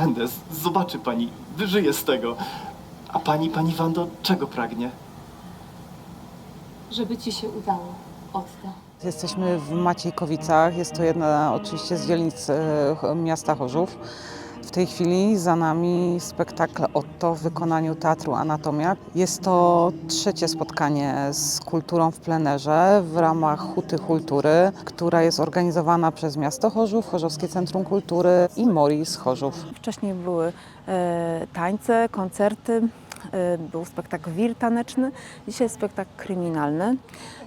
będę. Z- Zobaczy pani, wyżyję z tego. A pani, pani Wando, czego pragnie? Żeby ci się udało, Otto. Jesteśmy w Maciejkowicach. Jest to jedna oczywiście z dzielnic e, miasta Chorzów. W tej chwili za nami spektakl Otto w wykonaniu Teatru Anatomia. Jest to trzecie spotkanie z kulturą w plenerze w ramach Huty Kultury, która jest organizowana przez miasto Chorzów, Chorzowskie Centrum Kultury i Moris Chorzów. Wcześniej były e, tańce, koncerty, e, był spektakl wir taneczny, dzisiaj spektakl kryminalny.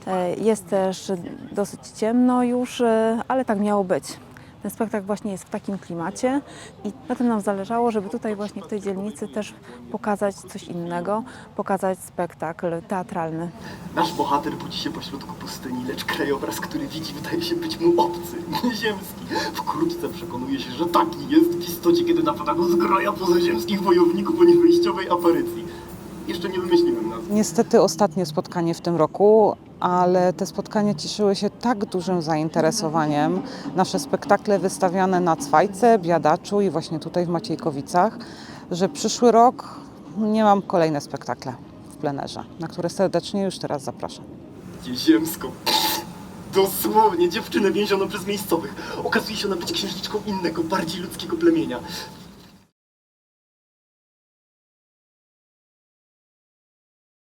E, jest też dosyć ciemno już, e, ale tak miało być. Ten spektakl właśnie jest w takim klimacie i na tym nam zależało, żeby tutaj właśnie w tej dzielnicy też pokazać coś innego, pokazać spektakl teatralny. Nasz bohater budzi się pośrodku pustyni, lecz krajobraz, który widzi, wydaje się być mu obcy, nieziemski. Wkrótce przekonuje się, że taki jest w istocie, kiedy napada go zgraja pozaziemskich wojowników o niewejściowej aparycji. Jeszcze nie wymyśliłem nazwy. Niestety ostatnie spotkanie w tym roku, ale te spotkania cieszyły się tak dużym zainteresowaniem. Nasze spektakle wystawiane na Cwajce, Biadaczu i właśnie tutaj w Maciejkowicach, że przyszły rok nie mam kolejne spektakle w plenerze, na które serdecznie już teraz zapraszam. Nieziemską. Dosłownie, dziewczynę więzioną przez miejscowych. Okazuje się ona być księżniczką innego, bardziej ludzkiego plemienia.